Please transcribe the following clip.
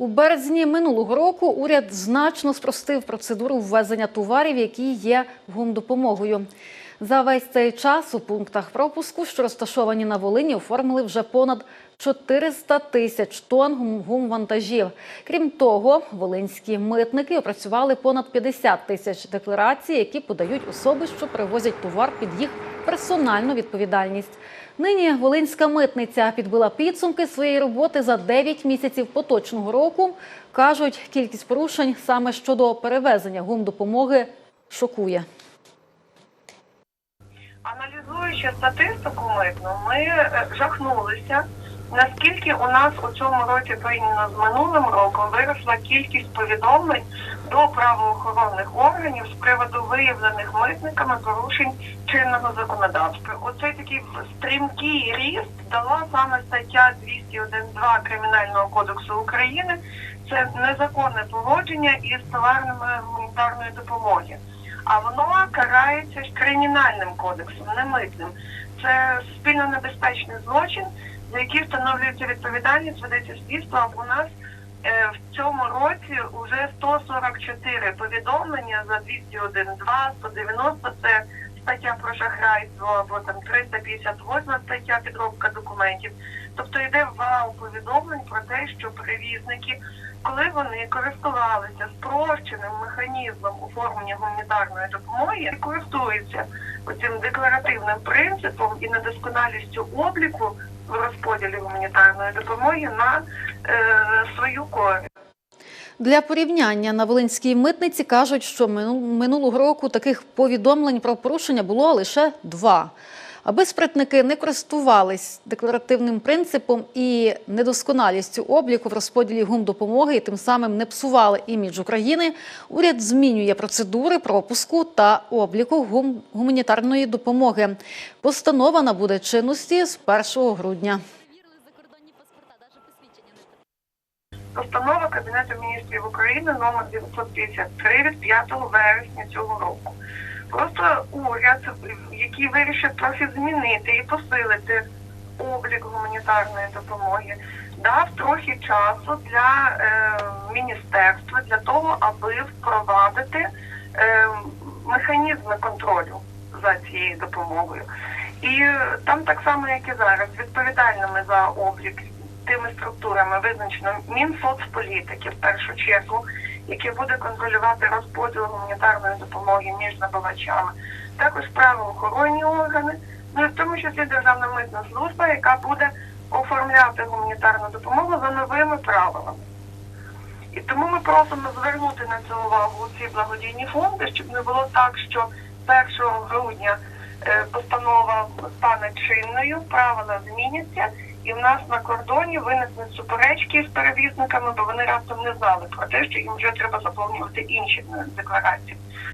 У березні минулого року уряд значно спростив процедуру ввезення товарів, які є гумдопомогою. За весь цей час у пунктах пропуску, що розташовані на Волині, оформили вже понад 400 тисяч тонн гум- гумвантажів. Крім того, волинські митники опрацювали понад 50 тисяч декларацій, які подають особи, що привозять товар під їх персональну відповідальність. Нині Волинська митниця підбила підсумки своєї роботи за 9 місяців поточного року. Кажуть, кількість порушень саме щодо перевезення гумдопомоги шокує. Аналізуючи статистику митну, ми е, жахнулися, наскільки у нас у цьому році порівняно з минулим роком виросла кількість повідомлень до правоохоронних органів з приводу виявлених митниками порушень чинного законодавства. Оцей такий стрімкий ріст дала саме стаття 201.2 Кримінального кодексу України. Це незаконне поводження із товарами гуманітарної допомоги а воно карається кримінальним кодексом, не митним. Це суспільно небезпечний злочин, за який встановлюється відповідальність, ведеться слідство. А у нас е, в цьому році вже 144 повідомлення за 201.2, 190 – це стаття про шахрайство, або там 358 стаття підробка документів. Тобто йде вал повідомлень про те, що перевізники коли вони користувалися спрощеним механізмом оформлення гуманітарної допомоги, користуються цим декларативним принципом і недосконалістю обліку в розподілі гуманітарної допомоги на е, свою користь. Для порівняння на Волинській митниці кажуть, що мину- минулого року таких повідомлень про порушення було лише два. Аби спритники не користувались декларативним принципом і недосконалістю обліку в розподілі гумдопомоги і тим самим не псували імідж України, уряд змінює процедури пропуску та обліку гум- гуманітарної допомоги. Постанова набуде чинності з 1 грудня. Постанова Кабінету міністрів України номер 953 від 5 вересня цього року. Просто уряд, який вирішив трохи змінити і посилити облік гуманітарної допомоги, дав трохи часу для е, міністерства для того, аби впровадити е, механізми контролю за цією допомогою. І там так само, як і зараз, відповідальними за облік тими структурами визначено Мінсоцполітики в першу чергу, яке буде контролювати розподіл гуманітарної допомоги між набувачами, також правоохоронні органи, ну і в тому числі Державна митна служба, яка буде оформляти гуманітарну допомогу за новими правилами. І тому ми просимо звернути на це увагу ці благодійні фонди, щоб не було так, що 1 грудня е, постанова стане чинною, правила зміняться, і в нас на кордоні виникли суперечки з перевізниками, бо вони раптом не знали про те, що їм вже треба заповнювати інші е, декларації.